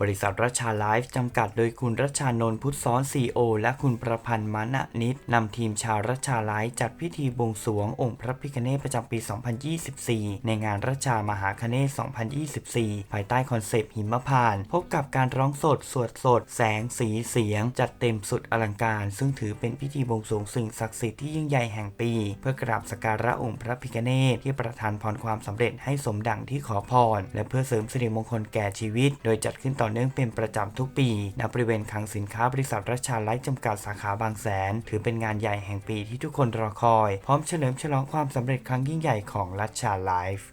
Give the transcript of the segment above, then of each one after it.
บริษัทรัชชาไลฟ์จำกัดโดยคุณรัชชานนท์พุทธซ้อนซีโอและคุณประพันธ์มานะนิดนำทีมชาวรัชชาไลฟ์จัดพิธีบวงสรวงองค์พระพิฆเนศประจำปี 2024 ในงานรัชชามหาคเนศ 2024 ภายใต้คอนเซปต์หิมพานต์พบกับการร้องสด สวดสด แสงสีเสียง จัดเต็มสุดอลังการ ซึ่งถือเป็นพิธีบวงสรวงสิ่งศักดิ์สิทธิ์ที่ยิ่งใหญ่แห่งปี เพื่อกราบสักการะองค์พระพิฆเนศที่ประทานพรความสำเร็จให้สมดังที่ขอพรและเพื่อเสริมสิริมงคลแก่ชีวิต โดยจัดขึ้นต่อเนื่องเป็นประจำทุกปีณบริเวณคลังสินค้าบริษัทรัชชาไลท์จำกัดสาขาบางแสน ถือเป็นงานใหญ่แห่งปีที่ทุกคนรอคอย พร้อมเฉลิมฉลองความสำเร็จครั้งยิ่งใหญ่ของรัชชาไลฟ์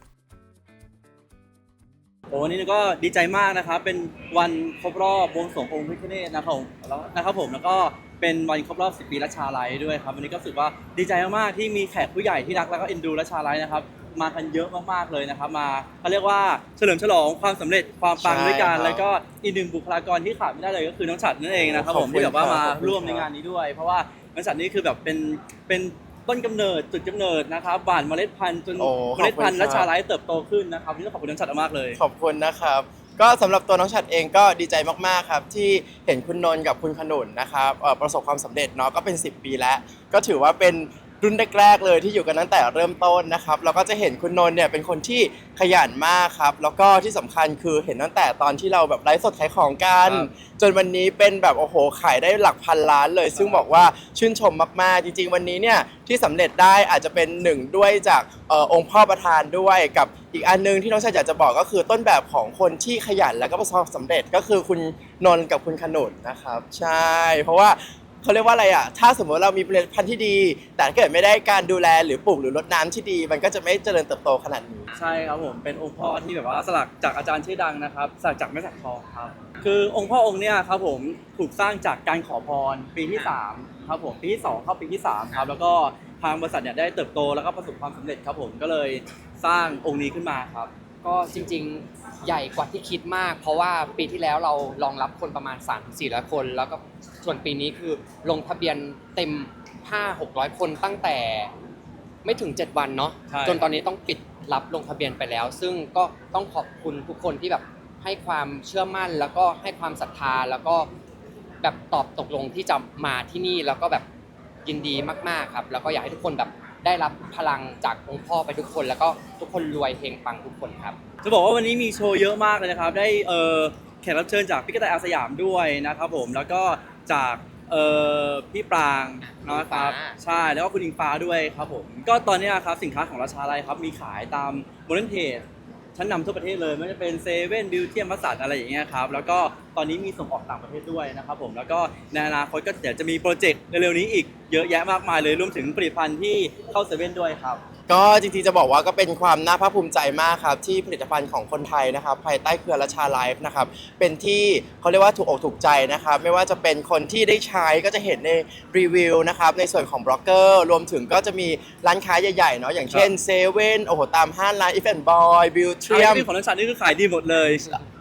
โอ้วันนี้ก็ดีใจมากนะครับ เป็นวันครบรอบบวงสรวงองค์พระพิฆเนศนะครับแล้วนะครับผมแล้วก็เป็นวันครบรอบ 10 ปีรัชชาไลท์ด้วยครับวันนี้ก็รู้สึกว่าดีใจมากๆที่มีแขกผู้ใหญ่ที่รักแล้วก็เอ็นดูรัชชาไลท์นะครับ มากันเยอะมากๆเลยนะครับ มาเขาเรียกว่าเฉลิมฉลองความสำเร็จความปังใช่ด้วยกันครับแล้วก็อีกหนึ่งบุคลากรที่ขาดไม่ได้เลยก็คือน้องฉัดนั่นเองนะครับขผอบมคุณที่แบบว่าครับมาขอบคุณร่วมในครับงานนี้ด้วย เพราะว่าน้องฉัดนี่คือแบบเป็นเป็นต้นกำเนิดจุดกำเนิดนะครับหว่านเมล็ดพันธุ์จนโอ้เมล็ดพันธุ์ขอบคุณครับรัชชาไลท์เติบโตขึ้นนะครับวันนี่ต้องขอบคุณน้องฉัดมากๆเลย ขอบคุณนะครับ ก็สำหรับตัวน้องฉัดเองก็ดีใจมากๆครับ ที่เห็นคุณนนท์กับคุณขนุนนะครับเอ่อประสบความสำเร็จเนาะก็เป็น 10 ปีแล้ว ก็ถือว่าเป็น รุ่นแรกๆเลยที่อยู่กันตั้งแต่เริ่มต้นนะครับแล้วก็จะเห็นคุณนนท์เนี่ยเป็นคนที่ขยันมากครับ แล้วก็ที่สำคัญคือเห็นตั้งแต่ตอนที่เราแบบไลฟ์สดขายของกันครับจนวันนี้เป็นแบบโอ้โหขายได้หลักพันล้านเลย ซึ่งบอกว่าชื่นชมมากๆ จริง ๆ วันนี้เนี่ยที่สำเร็จได้อาจจะเป็นหนึ่งด้วยจากเออองค์พ่อประธานด้วยกับอีกอันหนึงที่น้องชายอยากจะบอกก็คือต้นแบบของคนที่ขยันแล้วก็ประสบความสำเร็จก็คือคุณนนท์กับคุณขนุนนะครับ ใช่ เพราะว่า เขาเรียกว่าอะไรอะ ถ้าสมมติเรามีผลิตภัณฑ์ที่ดี แต่เกิดไม่ได้การดูแลหรือปลูกหรือรดน้ำที่ดี มันก็จะไม่เจริญเติบโตขนาดนี้ ใช่ครับผมเป็นองค์พ่อที่แบบว่าสลักจากอาจารย์ชื่อดังนะครับสลักจากแม่สักทองครับ คือองค์พ่อองค์เนี้ยครับผมถูกสร้างจากการขอพรปีที่3ครับผมปีที่2เข้าปีที่3ครับแล้วก็ทางบริษัทเนี่ยได้เติบโตแล้วก็ประสบความสำเร็จครับผมก็เลยสร้างองค์นี้ขึ้นมาครับ ก็จริงๆใหญ่กว่าที่คิดมาก เพราะว่าปีที่แล้วเรารองรับคนประมาณ 3 4 0 0 คน แล้วก็ส่วนปีนี้คือลงทะเบียนเต็ม 5 600 คนตั้งแต่ไม่ถึง 7 วันเนาะใช่ จนตอนนี้ต้องปิดรับลงทะเบียนไปแล้ว ซึ่งก็ต้องขอบคุณทุกคนที่แบบให้ความเชื่อมั่น แล้วก็ให้ความศรัทธาแล้วก็แบบตอบตกลงที่จะมาที่นี่แล้วก็แบบยินดีมากๆครับ แล้วก็อยากให้ทุกคนแบบ ได้รับพลังจากองค์พ่อไปทุกคน แล้วก็ทุกคนรวยเฮงปังทุกคนครับ จะบอกว่าวันนี้มีโชว์เยอะมากเลยนะครับ ได้เอ่อแขกรับเชิญจากพี่กระต่ายอาสยามด้วยนะครับผม แล้วก็จากเอ่อพี่ปรางนะครับอิงฟ้า ใช่ แล้วก็คุณอิงฟ้าด้วยครับผม ก็ตอนเนี้ยครับสินค้าของราชาไลครับมีขายตามโมเดิร์นเพจชั้นนำทั่วประเทศเลยไม่ว่าจะเป็นเซเว่นบิวเทียมมัสสันอะไรอย่างเงี้ยครับ แล้วก็ตอนนี้มีส่งออกต่างประเทศด้วยนะครับผม แล้วก็ในอนาคตก็เดี๋ยวจะมีโปรเจกต์เร็วๆนี้อีกเยอะแยะมากมายเลยรวมถึงผลิตภัณฑ์ที่เข้าเซเว่นด้วยครับ ก็จริงๆจะบอกว่าก็เป็นความน่าภาคภูมิใจมากครับ ที่ผลิตภัณฑ์ของคนไทยนะครับ ภายใต้เครือราชาไลฟ์นะครับ เป็นที่เขาเรียกว่าถูกอกถูกใจนะครับ ไม่ว่าจะเป็นคนที่ได้ใช้ก็จะเห็นในรีวิวนะครับ ในส่วนของบล็อกเกอร์ รวมถึงก็จะมีร้านค้าใหญ่ๆเนาะอย่างเช่นเซเว่นโอ้โหตามห้างร้านอีเฟนบอยบิวเทียมที่ของนักชัดนี่คือขายดีหมดเลย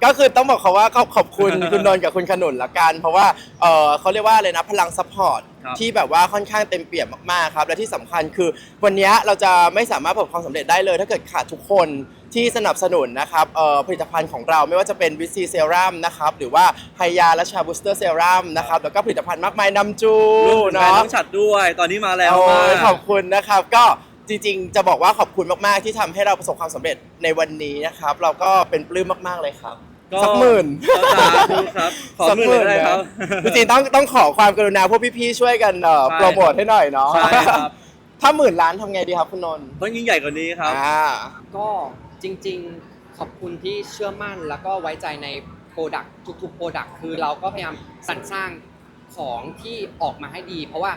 ก็คือต้องบอกเขาว่าขอบขอบคุณคุณนนท์กับคุณขนุนละกัน เพราะว่าเออเขาเรียกว่าอะไรนะพลังซัพพอร์ต ครับ ที่แบบว่าค่อนข้างเต็มเปี่ยมมากๆครับ และที่สำคัญคือ วันนี้เราจะไม่สามารถประสบความสำเร็จได้เลย ถ้าเกิดขาดทุกคนที่สนับสนุนนะครับเอ่อผลิตภัณฑ์ของเราไม่ว่าจะเป็นวิซีเซรั่มนะครับหรือว่าไฮยาและชาบูสเตอร์เซรั่มนะครับแล้วก็ผลิตภัณฑ์มากมายนำจูรวมถึงแบรนด์เนาะ น้องฉัดด้วยตอนนี้มาแล้วโอ้มายขอบคุณนะครับก็จริงๆ จะบอกว่าขอบคุณมากๆที่ทำให้เราประสบความสำเร็จในวันนี้นะครับ เราก็เป็นปลื้มมากๆเลยครับก็ สักหมื่นสาธุครับ ขอหมื่นเลยก็ได้ครับ จริงๆต้องต้องขอความกรุณาพวกพี่ๆช่วยกันเอ่อใช่ โปรโมทให้หน่อยเนาะใช่ครับถ้าหมื่นล้านทำไงดีครับคุณนนท์ต้องยิ่งใหญ่กว่านี้ครับ อ่า ก็จริงๆขอบคุณที่เชื่อมั่นแล้วก็ไว้ใจในโปรดักทุกๆโปรดักคือเราก็พยายามสรรสร้างของที่ออกมาให้ดี เพราะว่า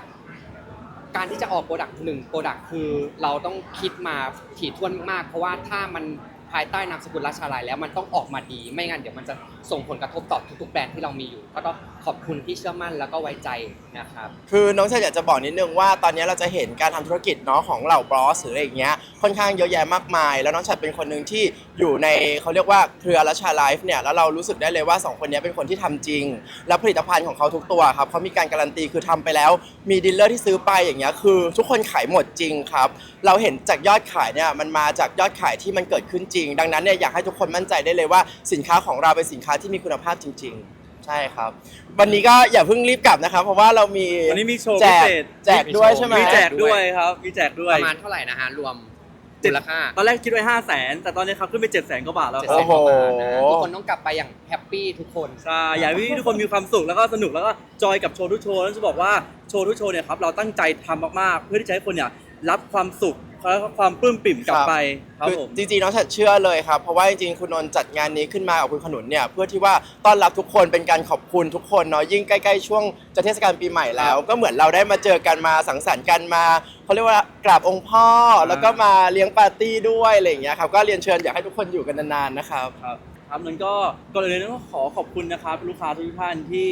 การที่จะออกโปรดักหนึ่งโปรดักคือเราต้องคิดมาถี่ถ้วนมากๆเพราะว่าถ้ามัน ภายใต้นามสกุลราชาลัยแล้วมันต้องออกมาดีไม่งั้นเดี๋ยวมันจะส่งผลกระทบต่อทุกๆแบรนด์ที่เรามีอยู่ ก็ต้องขอบคุณที่เชื่อมั่นแล้วก็ไว้ใจนะครับ คือน้องชายอยากจะบอกนิดนึงว่าตอนนี้เราจะเห็นการทำธุรกิจเนาะของเหล่าบอสหรืออะไรอย่างเงี้ยค่อนข้างเยอะแยะมากมาย แล้วน้องชัดเป็นคนหนึ่งที่อยู่ในเขาเรียกว่าเครือรัชชาไลฟ์เนี่ยแล้วเรารู้สึกได้เลยว่าสองคนนี้เป็นคนที่ทำจริง แล้วผลิตภัณฑ์ของเขาทุกตัวครับเขามีการการันตีคือทำไปแล้วมีดีลเลอร์ที่ซื้อไปอย่างเงี้ยคือทุกคนขายหมดจริงครับ เราเห็นจากยอดขายเนี่ยมันมาจากยอดขายที่มันเกิดขึ้นจริง ดังนั้นเนี่ยอยากให้ทุกคนมั่นใจได้เลยว่าสินค้าของเราเป็นสินค้าที่มีคุณภาพจริง ๆ ใช่ครับ วันนี้ก็อย่าเพิ่งรีบกลับนะครับ เพราะว่าเรามีวันนี้มีโชว์แจพิกเศษแจกด้วยใช่ไหมมีแจกด้วยครับมีแจกด้วปยระมาณเท่าไหร่นะฮะรวมเจ็ดมูลค่า ตอนแรกคิดไว้5 0 0แสนแต่ตอนนี้ครับขึ้นไป7 0 0แสนกว่าบาทแล้วเจ็ดคแสรับนกว่าบาทนะฮะทุกคนต้องกลับไปอย่างแฮปปี้ทุกคน ใช่อยากให้ทุกคนมีความสุขแล้วก็สนุกแล้วก็จอยกับโชว์ทุกโชว์แล้วจะบอกว่าโชว์ทุกโชว์เนี่ยครับเราตั้งใจทำมากๆเพื่อที่จะให้คนเนี่ย รับความสุขและความปลื้มปิ่มกลับไปครับคือผม จริงๆน้องฉัดเชื่อเลยครับ เพราะว่าจริงๆคุณนนท์จัดงานนี้ขึ้นมากับคุณขนุนเนี่ยเพื่อที่ว่าต้อนรับทุกคนเป็นการขอบคุณทุกคนเนาะยิ่งใกล้ๆช่วงจะเทศกาลปีใหม่แล้ว ก็เหมือนเราได้มาเจอกันมาสังสรรค์กันมาเขาเรียกว่ากราบองค์พ่อแล้วก็มาเลี้ยงปาร์ตี้ด้วยอะไรอย่างเงี้ยครับก็เรียนเชิญอยากให้ทุกคนอยู่กันนานๆนะครับ ครับครับนั้นก็ก่อนอื่นเลยต้องขอขอบคุณนะครับ ลูกค้าทุกท่านที่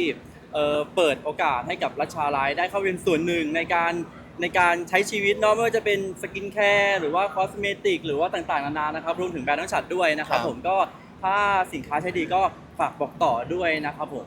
เอ่อเปิดโอกาสให้กับรัชชาไลฟ์ได้เข้าเป็นส่วนหนึ่งในการ ในการใช้ชีวิตเนาะไม่ว่าจะเป็นสกินแคร์หรือว่าคอสเมติกหรือว่าต่างๆนานานะครับรวมถึงแบรนด์น้องฉัดด้วยนะครับครับ ผมก็ถ้าสินค้าใช้ดีก็ฝากบอกต่อด้วยนะครับผม